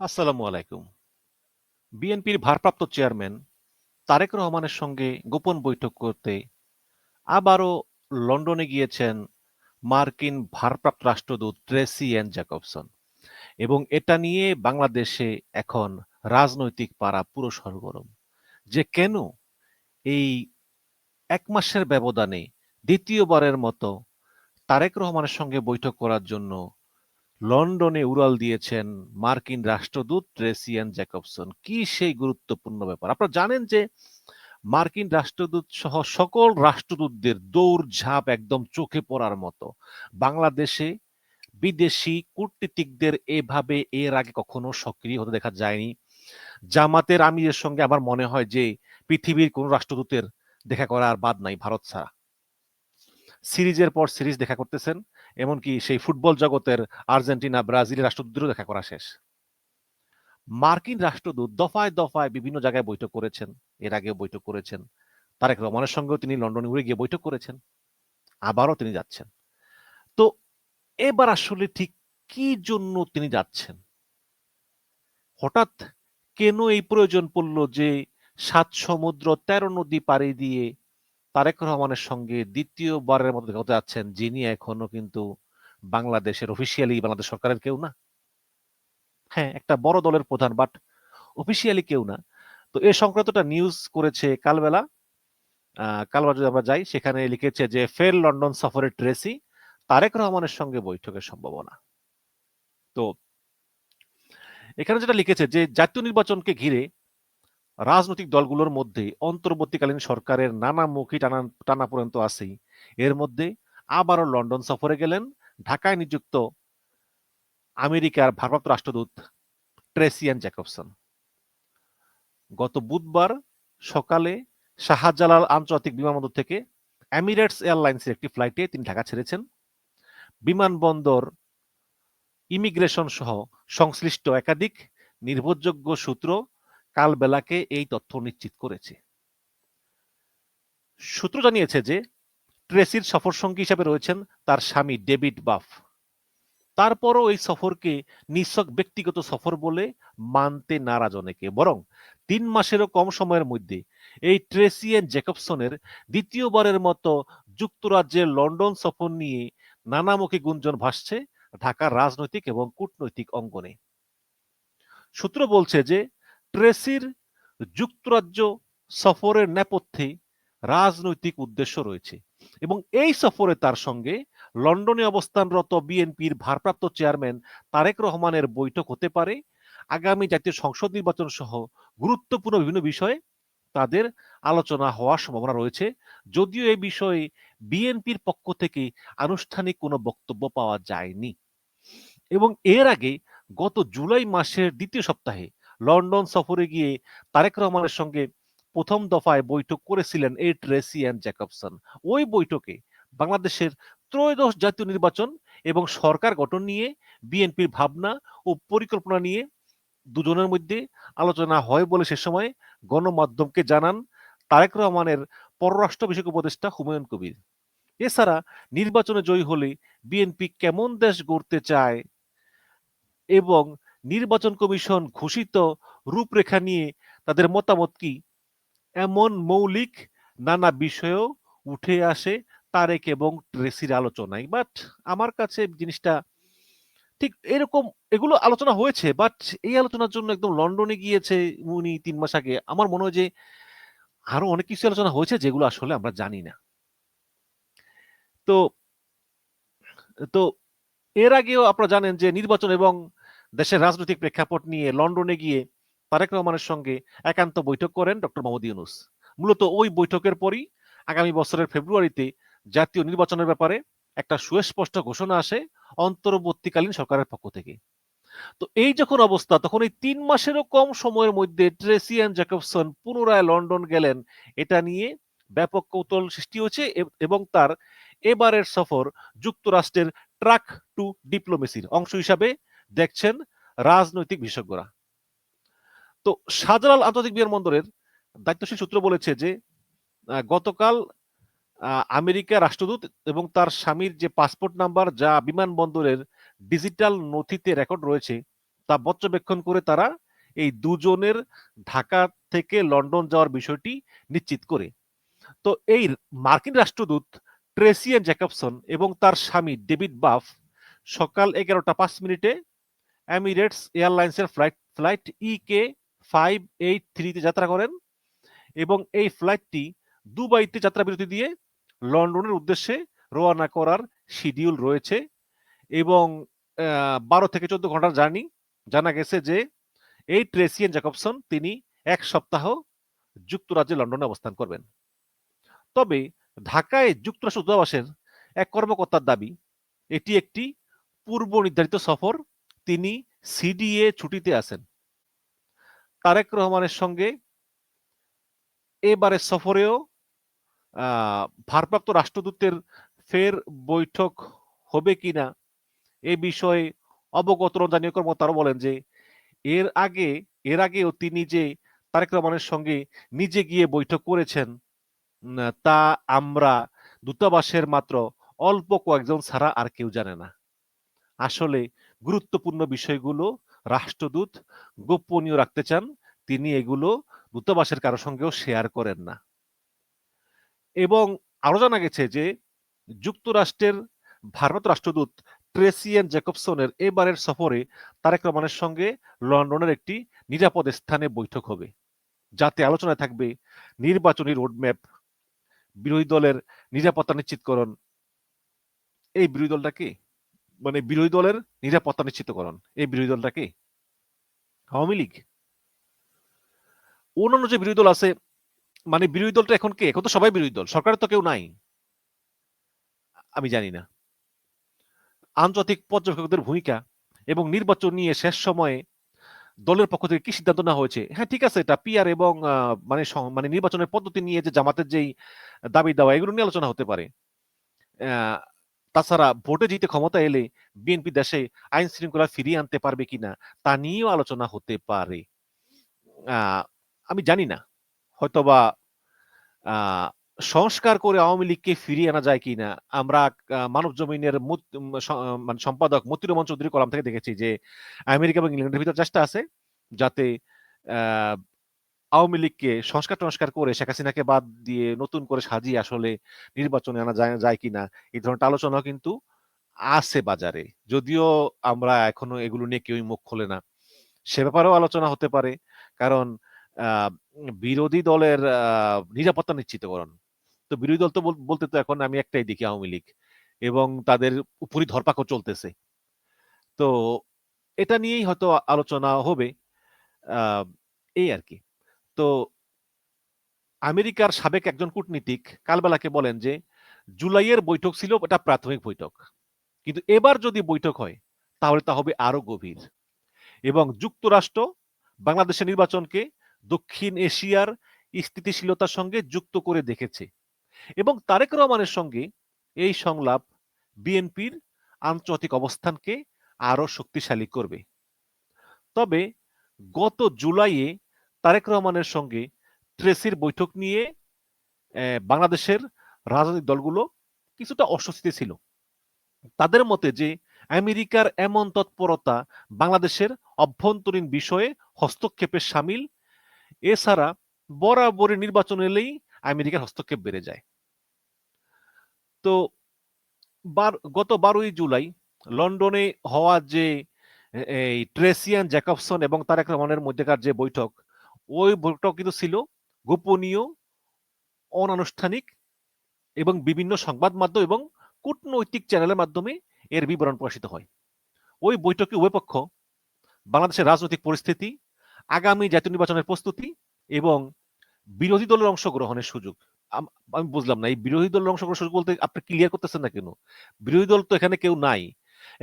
আসসালামু আলাইকুম। বিএনপির ভারপ্রাপ্ত চেয়ারম্যান তারেক রহমানের সঙ্গে গোপন বৈঠক করতে আবারও লন্ডনে গিয়েছেন মার্কিন ভারপ্রাপ্ত রাষ্ট্রদূত ট্রেসি এন জ্যাকবসন এবং এটা নিয়ে বাংলাদেশে এখন রাজনৈতিক পাড়া পুরো সরগরম। যে কেন এই এক মাসের ব্যবধানে দ্বিতীয়বারের মতো তারেক রহমানের সঙ্গে বৈঠক করার জন্য লন্ডনে উড়াল দিয়েছেন মার্কিন রাষ্ট্রদূত ট্রেসিয়ান জ্যাকবসন। কি সেই গুরুত্বপূর্ণ ব্যাপার? আপনারা জানেন যে মার্কিন রাষ্ট্রদূত সহ সকল রাষ্ট্রদূতদের দৌড় ঝাঁপ একদম চোখে পড়ার মতো। বাংলাদেশে বিদেশি কূটনীতিকদের এভাবে এর আগে কখনো সক্রিয় হতে দেখা যায়নি। জামাতের আমিরের সঙ্গে আমার মনে হয় যে পৃথিবীর কোন রাষ্ট্রদূতের দেখা করার বাদ নাই, ভারত ছাড়া। সিরিজের পর সিরিজ দেখা করতেছেন। এমনকি সেই ফুটবল জগতের আর্জেন্টিনা, ব্রাজিলের রাষ্ট্রদূতেরও দেখা করা শেষ। মার্কিন রাষ্ট্রদূত দফায় দফায় বিভিন্ন জায়গায় বৈঠক করেছেন। এর আগেও বৈঠক করেছেন। তারেক রহমানের সঙ্গেও তিনি লন্ডনে উড়ে গিয়ে বৈঠক করেছেন। আবারও তিনি যাচ্ছেন। তো এবার আসলে ঠিক কি জন্য তিনি যাচ্ছেন? হঠাৎ কেন এই প্রয়োজন পড়ল যে সাত সমুদ্র তেরো নদী পাড়ি দিয়ে তারেক রহমানের সঙ্গে দ্বিতীয়বারের মতো দেখা হতে যাচ্ছেন, যিনি এখনও কিন্তু বাংলাদেশের অফিসিয়ালি বাংলাদেশ সরকারের কেউ না। হ্যাঁ একটা বড় দলের প্রধান বাট অফিসিয়ালি কেউ না। তো এ সংক্রান্তটা নিউজ করেছে কালবেলা। কালবেলা যদি আমরা যাই, সেখানে লিখেছে যে, ফের লন্ডন সফরের ট্রেসি, তারেক রহমানের সঙ্গে বৈঠকের সম্ভাবনা। তো এখানে যেটা লিখেছে যে, জাতীয় নির্বাচনকে ঘিরে রাজনৈতিক দলগুলোর মধ্যে অন্তর্বর্তীকালীন সরকারের নানা মুখী টানা টানা পর্যন্ত আছেই। এর মধ্যে আবারও লন্ডন সফরে গেলেন ঢাকায় নিযুক্ত আমেরিকার ভারপ্রাপ্ত রাষ্ট্রদূত ট্রেসিয়ান জ্যাকবসন। গত বুধবার সকালে শাহজালাল আন্তর্জাতিক বিমানবন্দর থেকে এমিরেটস এয়ারলাইন্সের একটি ফ্লাইটে তিনি ঢাকা ছেড়েছেন। বিমানবন্দর, ইমিগ্রেশন সহ সংশ্লিষ্ট একাধিক নির্ভরযোগ্য সূত্র কাল বেলাকে এই তথ্য নিশ্চিত করেছে। সূত্র জানিয়েছে যে, ট্রেসির সফর সঙ্গী হিসাবে রয়েছেন তার স্বামী ডেভিড বাফ। তারপরও এই সফরকে নিঃসক ব্যক্তিগত সফর বলে মানতে নারাজ অনেকে। বরং তিন মাসেরও কম সময়ের মধ্যে এই ট্রেসিয়েন জ্যাকবসনের দ্বিতীয়বারের মতো যুক্তরাজ্যের লন্ডন সফর নিয়ে নানামুখী গুঞ্জন ভাসছে ঢাকার রাজনৈতিক এবং কূটনৈতিক অঙ্গনে। সূত্র বলছে যে ট্রেসির যুক্তরাজ্য সফরের নেপথ্যে রাজনৈতিক উদ্দেশ্য রয়েছে এবং এই সফরে তার সঙ্গে লন্ডনে অবস্থানরত বিএনপির ভারপ্রাপ্ত চেয়ারম্যান তারেক রহমানের বৈঠক হতে পারে। আগামী জাতীয় সংসদ নির্বাচন সহ গুরুত্বপূর্ণ বিভিন্ন বিষয়ে তাদের আলোচনা হওয়ার সম্ভাবনা রয়েছে। যদিও এই বিষয়ে বিএনপির পক্ষ থেকে আনুষ্ঠানিক কোনো বক্তব্য পাওয়া যায়নি। এবং এর আগে গত জুলাই মাসের দ্বিতীয় সপ্তাহে লন্ডন সফরে গিয়ে তারেক রহমানের সঙ্গে প্রথম দফায় বৈঠক করেছিলেন এই ট্রেসি অ্যান্ড জ্যাকবসন। ওই বৈঠকে বাংলাদেশের ত্রয়োদশ জাতীয় নির্বাচন এবং সরকার গঠন নিয়ে, বিএনপির ভাবনা ও পরিকল্পনা নিয়ে দুজনের মধ্যে আলোচনা হয় বলে সে সময় গণমাধ্যমকে জানান তারেক রহমানের পররাষ্ট্র বিষয়ক উপদেষ্টা হুমায়ুন কবির। এছাড়া নির্বাচনে জয়ী হলে বিএনপি কেমন দেশ গড়তে চায় এবং নির্বাচন কমিশন ঘোষিত রূপরেখা নিয়ে তাদের মতামত কি? এমন মৌলিক নানা বিষয়েও উঠে আসে তারেক এবং ট্রেসির আলোচনায়, বাট আমার কাছে জিনিসটা ঠিক এরকম এগুলো আলোচনা হয়েছে, বাট এই আলোচনার জন্য একদম লন্ডনে গিয়েছে উনি তিন মাস আগে। আমার মনে হয় যে আরও অনেক কিছু আলোচনা হয়েছে যেগুলো আসলে আমরা জানি না। তো তো এর আগেও আপনারা জানেন যে নির্বাচন এবং দেশের রাজনৈতিক প্রেক্ষাপট নিয়ে লন্ডনে গিয়ে তারেক রহমানের সঙ্গে একান্ত বৈঠক করেন ডক্টর মোহাম্মদ ইউনুস। মূলত ওই বৈঠকের পরই আগামী বছরের ফেব্রুয়ারিতে জাতীয় নির্বাচনের ব্যাপারে একটা সুস্পষ্ট ঘোষণা আসে অন্তর্বর্তীকালীন সরকারের পক্ষ থেকে। তো এই যখন অবস্থা, তখন এই তিন মাসেরও কম সময়ের মধ্যে ট্রেসিয়ান জ্যাকবসন পুনরায় লন্ডন গেলেন। এটা নিয়ে ব্যাপক কৌতূহল সৃষ্টি হয়েছে এবং তার এবারের সফর যুক্তরাষ্ট্রের ট্রাক টু ডিপ্লোমেসির অংশ হিসাবে দেখছেন রাজনৈতিক বিশেষজ্ঞরা। তো শাহজালাল আন্তর্জাতিক বিমানবন্দরের দায়িত্বশীল সূত্র বলেছে যে গতকাল আমেরিকা রাষ্ট্রদূত এবং তার স্বামীর যে পাসপোর্ট নাম্বার যা বিমানবন্দরের ডিজিটাল নথিতে রেকর্ড রয়েছে, তা পর্যবেক্ষণ করে তারা এই দুজনের ঢাকা থেকে লন্ডন যাওয়ার বিষয়টি নিশ্চিত করে। তো এই মার্কিন রাষ্ট্রদূত ট্রেসিয়ান জ্যাকবসন এবং তার স্বামী ডেভিড বাফ সকাল এগারোটা পাঁচ মিনিটে এমিরেটস এয়ারলাইন্সের flight flight E K five eight থ্রিতে যাত্রা করেন এবং এই ফ্লাইটটি দুবাইতে যাত্রা বিরতি দিয়ে লন্ডনের উদ্দেশ্যে রওনা করার শিডিউল রয়েছে এবং বারো থেকে চোদ্দ ঘণ্টার জার্নি জানা গেছে যে এই ট্রেসিয়ান জ্যাকবসন তিনি এক সপ্তাহ যুক্তরাজ্যে লন্ডনে অবস্থান করবেন। তবে ঢাকায় যুক্তরাষ্ট্র দূতাবাসের এক কর্মকর্তার দাবি, এটি একটি পূর্ব নির্ধারিত সফর তিনি সিডিএ ছুটিতে আছেন। তারেক রহমানের সঙ্গে এবারের সফরেও ভারপ্রাপ্ত রাষ্ট্রদূতের ফের বৈঠক হবে কিনা এ বিষয়ে অবগত রঞ্জানীয় কর্মকর্তারা বলেন যে, এর আগে, এর আগেও তিনি যে তারেক রহমানের সঙ্গে নিজে গিয়ে বৈঠক করেছেন তা আমরা দূতাবাসের মাত্র অল্প কয়েকজন ছাড়া আর কেউ জানে না। আসলে গুরুত্বপূর্ণ বিষয়গুলো রাষ্ট্রদূত গোপনীয় রাখতে চান, তিনি এগুলো দূতাবাসের কারও সঙ্গেও শেয়ার করেন না। এবং আরও জানা গেছে যে, যুক্তরাষ্ট্রের ভারত রাষ্ট্রদূত ট্রেসিয়ান জ্যাকবসনের এবারের সফরে তারেক রহমানের সঙ্গে লন্ডনের একটি নিরাপদ স্থানে বৈঠক হবে, যাতে আলোচনায় থাকবে নির্বাচনী রোডম্যাপ বিরোধী দলের নিরাপত্তা নিশ্চিতকরণ। এই বিরোধী দলটা কি? মানে বিরোধী দলের নিরাপত্তা নিশ্চিতকরণ। এই বিরোধী দলটা কি? আওয়ামী লীগ। অন্যান্য যে বিরোধী দল আছে মানে বিরোধী দলটা এখন কে? এখন তো সবাই বিরোধী দল সরকারের তো কেউ নাই। আমি জানি না। আন্তর্জাতিক পর্যবেক্ষকদের ভূমিকা এবং নির্বাচন নিয়ে শেষ সময়ে দলের পক্ষ থেকে কি সিদ্ধান্ত নেওয়া হয়েছে? হ্যাঁ ঠিক আছে, এটা পিআর এবং মানে মানে নির্বাচনের পদ্ধতি নিয়ে যে জামাতের যেই দাবি দেওয়া এগুলো নিয়ে আলোচনা হতে পারে। তাছাড়া ভোটে জিতে ক্ষমতা এলে বিএনপি দেশে আইন শৃঙ্খলা ফিরিয়ে আনতে পারবে কিনা তা নিয়েও আলোচনা হতে পারে। আমি জানি না। হয়তোবা সংস্কার করে আওয়ামী লীগকে ফিরিয়ে আনা যায় কিনা। আমরা মানব জমিনের মানে সম্পাদক মতির রহমান চৌধুরী কলাম থেকে দেখেছি যে আমেরিকা এবং ইংল্যান্ডের ভিতর চেষ্টা আছে যাতে আওয়ামী লীগকে সংস্কার টংস্কার করে শেখ হাসিনাকে বাদ দিয়ে নতুন করে সাজিয়ে আসলে নির্বাচনে আনা যায় যায় কিনা, এই ধরনের আলোচনা কিন্তু আছে বাজারে। যদিও আমরা এখনও এগুলো নিয়ে কেউই মুখ খোলে না। সে ব্যাপারেও আলোচনা হতে পারে। কারণ বিরোধী দলের নিরাপত্তা নিশ্চিতকরণ। তো বিরোধী দল তো বলতে তো এখন আমি একটাই দেখি আওয়ামী লীগ এবং তাদের উপরই ধরপাকড় চলতেছে। তো এটা নিয়েই হয়তো আলোচনা হবে। এই আর কি। তো আমেরিকার সাবেক একজন কূটনীতিক কালবেলাকে বলেন যে, জুলাইয়ের বৈঠক ছিল এটা প্রাথমিক বৈঠক। কিন্তু এবার যদি বৈঠক হয়, তাহলে তা হবে আরও গভীর। এবং যুক্তরাষ্ট্র বাংলাদেশের নির্বাচনকে দক্ষিণ এশিয়ার স্থিতিশীলতার সঙ্গে যুক্ত করে দেখেছে। এবং তারেক রহমানের সঙ্গে এই সংলাপ বিএনপির আন্তর্জাতিক অবস্থানকে আরও শক্তিশালী করবে। তবে গত জুলাইয়ে তারেক রহমানের সঙ্গে ট্রেসির বৈঠক নিয়ে বাংলাদেশের রাজনৈতিক দলগুলো কিছুটা অস্বস্তিতে ছিল। তাদের মতে যে আমেরিকার এমন তৎপরতা বাংলাদেশের অভ্যন্তরীণ বিষয়ে হস্তক্ষেপের সামিল এছাড়া বরাবরই নির্বাচন এলেই আমেরিকার হস্তক্ষেপ বেড়ে যায়। তো গত বারোই জুলাই লন্ডনে হওয়া যে এই ট্রেসিয়ান জ্যাকবসন এবং তারেক রহমানের মধ্যেকার যে বৈঠক ওই বৈঠক কিন্তু ছিল গোপনীয়, অনানুষ্ঠানিক এবং বিভিন্ন সংবাদ মাধ্যম এবং কূটনৈতিক চ্যানেলের মাধ্যমে এর বিবরণ প্রকাশিত হয়। ওই বৈঠকে উভয় পক্ষ বাংলাদেশের রাজনৈতিক পরিস্থিতি, আগামী জাতীয় নির্বাচনের প্রস্তুতি এবং বিরোধী দলের অংশগ্রহণের সুযোগ। আমি বুঝলাম না, এই বিরোধী দলের অংশগ্রহণ সুযোগ বলতে আপনি ক্লিয়ার করতেছেন না কেন? বিরোধী দল তো এখানে কেউ নাই।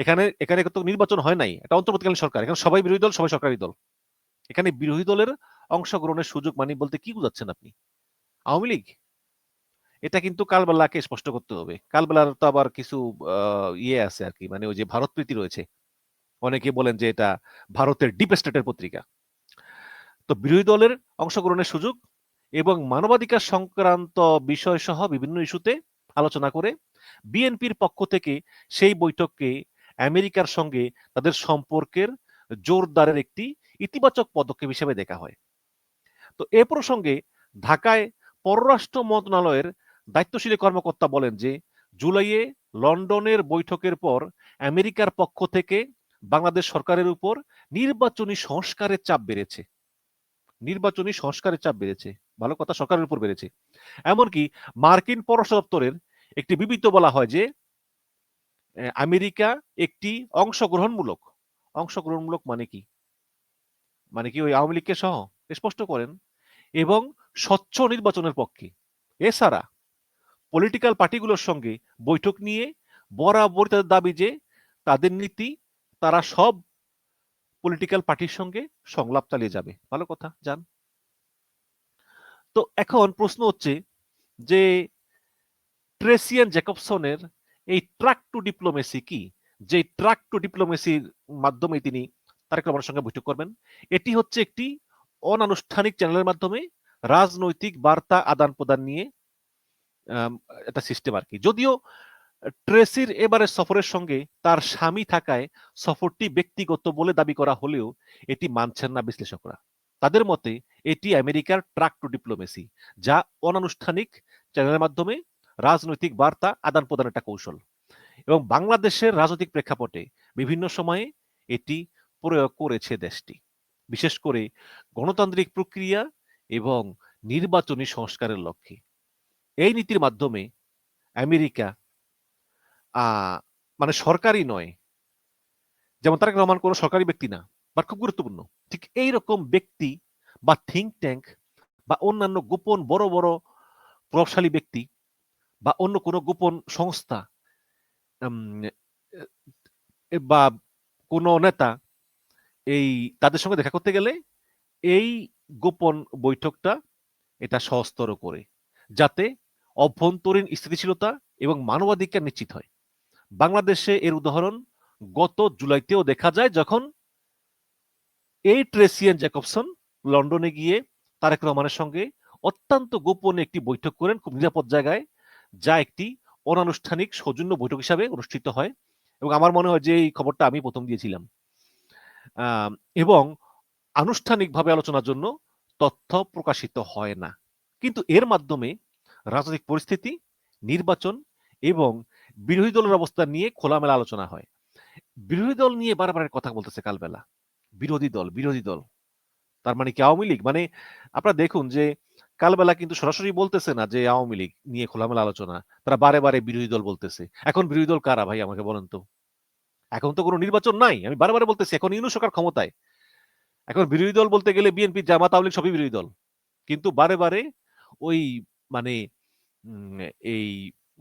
এখানে এখানে তো নির্বাচন হয় নাই, এটা অন্তর্বর্তীকালীন সরকার, এখানে সবাই বিরোধী দল, সবাই সরকারি দল। এখানে বিরোধী দলের অংশগ্রহণের সুযোগ মানে বলতে কি বুঝাচ্ছেন আপনি? আওয়ামী লীগ? এটা কিন্তু কালবেলাকে স্পষ্ট করতে হবে। কালবেলার তো আবার কিছু ইয়ে আছে আর কি মানে ওই যে ভারত প্রীতি রয়েছে। অনেকে বলেন যে এটা ভারতের ডিপ স্টেটের পত্রিকা। তো বিরোধী দলের অংশগ্রহণের সুযোগ এবং মানবাধিকার সংক্রান্ত বিষয় সহ বিভিন্ন ইস্যুতে আলোচনা করে বিএনপির পক্ষ থেকে সেই বৈঠককে আমেরিকার সঙ্গে তাদের সম্পর্কের জোরদারের একটি ইতিবাচক পদক্ষেপ হিসেবে দেখা হয়। তো এ প্রসঙ্গে ঢাকায় পররাষ্ট্র মন্ত্রণালয়ের দায়িত্বশীল কর্মকর্তা বলেন যে, জুলাইয়ে লন্ডনের বৈঠকের পর আমেরিকার পক্ষ থেকে বাংলাদেশ সরকারের উপর নির্বাচনী সংস্কারের চাপ বেড়েছে। নির্বাচনী সংস্কারের চাপ বেড়েছে। ভালো কথা, সরকারের উপর বেড়েছে। এমনকি মার্কিন পররাষ্ট্র দপ্তরের একটি বিবৃত বলা হয় যে আমেরিকা একটি অংশগ্রহণমূলক। অংশগ্রহণমূলক মানে কি? মানে কি ওই আওয়ামী লীগকে সহ? স্পষ্ট করেন, এবং স্বচ্ছ নির্বাচনের পক্ষে। এছাড়া পলিটিক্যাল পার্টিগুলোর সঙ্গে বৈঠক নিয়ে বরাবর তাদের দাবি যে, তাদের নীতি, তারা সব পলিটিক্যাল পার্টির সঙ্গে সংলাপ চালিয়ে যাবে। ভালো কথা, যান। তো এখন প্রশ্ন হচ্ছে যে ট্রেসিয়ান জ্যাকবসনের এই ট্রাক টু ডিপ্লোমেসি কি? যে ট্রাক টু ডিপ্লোমেসির মাধ্যমে তিনি তারেক রহমানের সঙ্গে বৈঠক করবেন, এটি হচ্ছে একটি অনানুষ্ঠানিক চ্যানেলের মাধ্যমে রাজনৈতিক বার্তা আদান প্রদান নিয়ে একটা সিস্টেম আর কি। যদিও ট্রেসির এবারের সফরের সঙ্গে তার স্বামী থাকায় সফরটি ব্যক্তিগত বলে দাবি করা হলেও এটি মানছেন না বিশ্লেষকরা। তাদের মতে এটি আমেরিকার ট্রাক টু ডিপ্লোমেসি, যা অনানুষ্ঠানিক চ্যানেলের মাধ্যমে রাজনৈতিক বার্তা আদান প্রদানের একটা কৌশল। এবং বাংলাদেশের রাজনৈতিক প্রেক্ষাপটে বিভিন্ন সময়ে এটি প্রয়োগ করেছে দেশটি। বিশেষ করে গণতান্ত্রিক প্রক্রিয়া এবং নির্বাচনী সংস্কারের লক্ষ্যে। এই নীতির মাধ্যমে আমেরিকা মানে সরকারি নয়, যেমন তারেক রহমান কোনো সরকারি ব্যক্তি না বা খুব গুরুত্বপূর্ণ। ঠিক এই রকম ব্যক্তি বা থিঙ্ক ট্যাঙ্ক বা অন্যান্য গোপন বড় বড় প্রভাবশালী ব্যক্তি বা অন্য কোনো গোপন সংস্থা বা কোনো নেতা এই তাদের সঙ্গে দেখা করতে গেলে এই গোপন বৈঠকটা এটা সহস্তর করে যাতে অভ্যন্তরীণ স্থিতিশীলতা এবং মানবাধিকার নিশ্চিত হয়। বাংলাদেশে এর উদাহরণ গত জুলাইতেও দেখা যায় যখন এই ট্রেসিয়ান জ্যাকবসন লন্ডনে গিয়ে তারেক রহমানের সঙ্গে অত্যন্ত গোপনে একটি বৈঠক করেন খুব নিরাপদ জায়গায়, যা একটি অনানুষ্ঠানিক সৌজন্য বৈঠক হিসাবে অনুষ্ঠিত হয় এবং আমার মনে হয় যে এই খবরটা আমি প্রথম দিয়েছিলাম। এবং আনুষ্ঠানিকভাবে আলোচনার জন্য তথ্য প্রকাশিত হয় না। কিন্তু এর মাধ্যমে রাজনৈতিক পরিস্থিতি, নির্বাচন এবং বিরোধী দলের অবস্থা নিয়ে খোলামেলা আলোচনা হয়। বিরোধী দল নিয়ে বারবার কথা বলতেছে কালবেলা। বিরোধী দল বিরোধী দল। তার মানে কি আওয়ামী লীগ? মানে আপনারা দেখুন যে কালবেলা কিন্তু সরাসরি বলতেছে না যে আওয়ামী লীগ নিয়ে খোলামেলা আলোচনা। তারা বারে বারে বিরোধী দল বলতেছে। এখন বিরোধী দল কারা ভাই আমাকে বলেন তো? এখন তো কোনো নির্বাচন নাই। আমি বারে বলতেছি, এখন ইউনু সরকার ক্ষমতায়। এখন বিরোধী দল বলতে গেলে বিএনপি, জামাত, আওয়ামী লীগ সবই বিরোধী দল। কিন্তু বারে বারে ওই মানে এই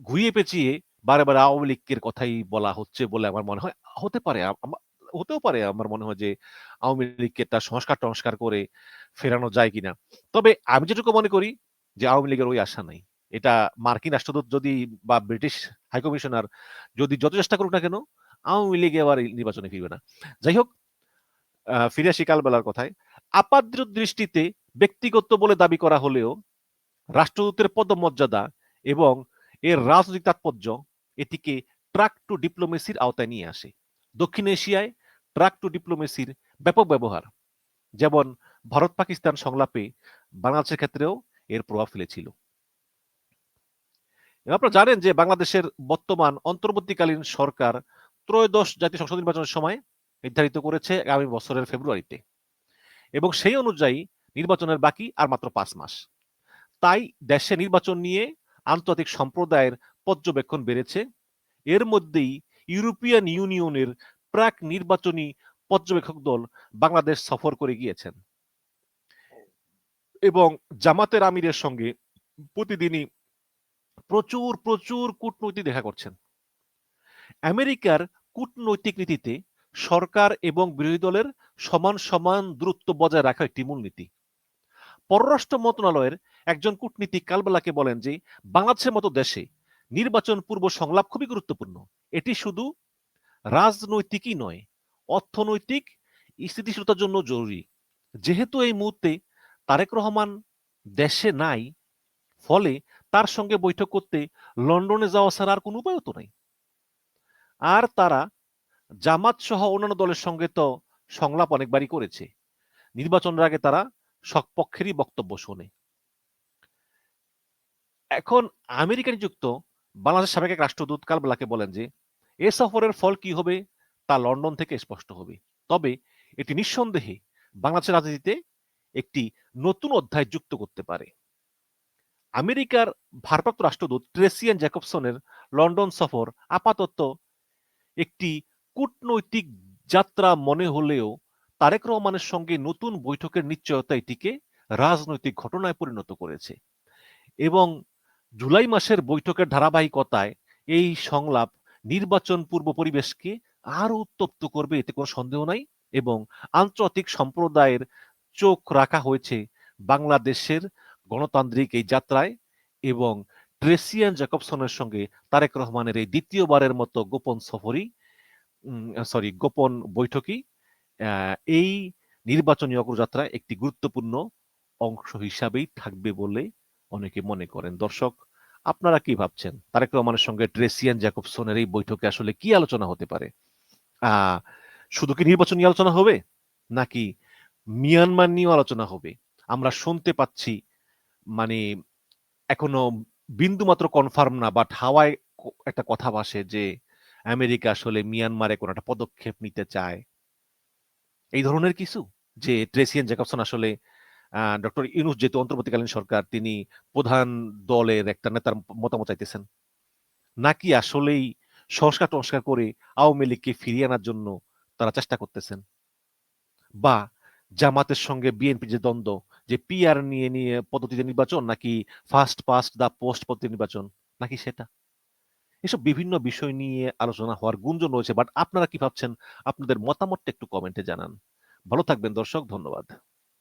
ঘুরিয়ে পেঁচিয়ে বারে বারে আওয়ামী লীগের কথাই বলা হচ্ছে বলে আমার মনে হয়, হতে পারে। হতেও পারে আমার মনে হয় যে আওয়ামী লীগকে তার সংস্কার টংস্কার করে ফেরানো যায় কিনা। তবে আমি যেটুকু মনে করি যে আওয়ামী লীগের ওই আশা নাই। এটা মার্কিন রাষ্ট্রদূত যদি বা ব্রিটিশ হাইকমিশনার যদি যত চেষ্টা করুক না কেন আওয়ামী লীগ এবার নির্বাচনে ফিরবে না। যাই হোক ফিরে আসি কালবেলার কথায়। আপাদ্র দৃষ্টিতে ব্যক্তিগত বলে দাবি করা হলেও রাষ্ট্রদূতের পদমর্যাদা এবং এর রাজনৈতিক তাৎপর্য এটিকে ট্রাক টু ডিপ্লোমেসির আওতায় নিয়ে আসে। দক্ষিণ এশিয়ায় ট্রাক টু ডিপ্লোমেসির ব্যাপক ব্যবহার, যেমন ভারত পাকিস্তান সংলাপে বাংলাদেশের ক্ষেত্রেও এর প্রভাব ফেলেছিল। আপনারা জানেন যে বাংলাদেশের বর্তমান অন্তর্বর্তীকালীন সরকার ত্রয়োদশ জাতীয় সংসদ নির্বাচনের সময় নির্ধারিত করেছে আগামী বছরের ফেব্রুয়ারিতে। এবং সেই অনুযায়ী নির্বাচনের বাকি আর মাত্র পাঁচ মাস। তাই দেশে নির্বাচন নিয়ে আন্তর্জাতিক সম্প্রদায়ের পর্যবেক্ষণ বেড়েছে। এর মধ্যেই ইউরোপিয়ান ইউনিয়নের প্রাক নির্বাচনী পর্যবেক্ষক দল বাংলাদেশ সফর করে গিয়েছেন। এবং জামাতের আমিরের সঙ্গে প্রতিদিনই প্রচুর প্রচুর কূটনৈতিক দেখা করছেন। আমেরিকার কূটনৈতিক নীতিতে সরকার এবং বিরোধী দলের সমান সমান দূরত্ব বজায় রাখা একটি মূলনীতি। পররাষ্ট্র মন্ত্রণালয়ের একজন কূটনীতিক কালবেলাকে বলেন যে, বাংলাদেশের মতো দেশে নির্বাচন পূর্ব সংলাপ খুবই গুরুত্বপূর্ণ। এটি শুধু রাজনৈতিকই নয়, অর্থনৈতিক স্থিতিশীলতার জন্য জরুরি। যেহেতু এই মুহূর্তে তারেক রহমান দেশে নাই, ফলে তার সঙ্গে বৈঠক করতে লন্ডনে যাওয়া ছাড়া আর কোনো উপায় তো নাই। আর তারা জামাত সহ অন্যান্য দলের সঙ্গে তো সংলাপ অনেকবারই করেছে। নির্বাচনের আগে তারা সপক্ষেরই বক্তব্য শোনে। এখন আমেরিকা নিযুক্ত বাংলাদেশের সাবেক রাষ্ট্রদূত কালবেলাকে বলেন যে, এ সফরের ফল কি হবে তা লন্ডন থেকে স্পষ্ট হবে। তবে এটি নিঃসন্দেহে বাংলাদেশের রাজনীতিতে একটি নতুন অধ্যায় যুক্ত করতে পারে। আমেরিকার ভারপ্রাপ্ত রাষ্ট্রদূত ট্রেসিয়ান জ্যাকবসনের লন্ডন সফর আপাতত একটি কূটনৈতিক যাত্রা মনে হলেও তারেক রহমানের সঙ্গে নতুন বৈঠকের নিশ্চয়তা এটিকে রাজনৈতিক ঘটনায় পরিণত করেছে। এবং জুলাই মাসের বৈঠকের ধারাবাহিকতায় এই সংলাপ নির্বাচন পূর্ব পরিবেশকে আরও উত্তপ্ত করবে, এতে কোনো সন্দেহ নাই। এবং আন্তর্জাতিক সম্প্রদায়ের চোখ রাখা হয়েছে বাংলাদেশের গণতান্ত্রিক এই যাত্রায় এবং ট্রেসিয়ান জ্যাকবসনের সঙ্গে তারেক রহমানের এই দ্বিতীয়বারের মতো গোপন সফরই সরি গোপন বৈঠকই এই নির্বাচনী অগ্রযাত্রা একটি গুরুত্বপূর্ণ অংশ হিসাবেই থাকবে বলে অনেকে মনে করেন। দর্শক, আপনারা কি ভাবছেন? তারেক রহমানের সঙ্গে ট্রেসিয়ান জ্যাকবসনের এই বৈঠকে আসলে কি আলোচনা হতে পারে? শুধু কি নির্বাচন আলোচনা হবে? নাকি মিয়ানমার নিয়েও আলোচনা হবে? আমরা শুনতে পাচ্ছি মানে এখনও বিন্দু মাত্র কনফার্ম না বাট হাওয়ায় একটা কথা ভাসে যে আমেরিকা আসলে মিয়ানমারে কোনো একটা পদক্ষেপ নিতে চায়। এই ধরনের কিছু? যে ট্রেসিয়ান জ্যাকবসন আসলে ডক্টর ইউনুস যেহেতু অন্তর্বর্তীকালীন সরকার তিনি প্রধান দলের একটা নেতার মতামত চাইতেছেন। নাকি আসলেই সংস্কার টংস্কার করে আওয়ামী লীগকে ফিরিয়ে আনার জন্য তারা চেষ্টা করতেছেন? বা জামাতের সঙ্গে বিএনপি যে দ্বন্দ্ব যে পিআর নিয়ে নিয়ে পদ্ধতিতে নির্বাচন নাকি ফার্স্ট পাস্ট দা পোস্ট পদ্ধতি নির্বাচন নাকি সেটা? এসব বিভিন্ন বিষয় নিয়ে আলোচনা হওয়ার গুঞ্জন রয়েছে বাট আপনারা কি ভাবছেন? আপনাদের মতামতটা একটু কমেন্টে জানান। ভালো থাকবেন দর্শক, ধন্যবাদ।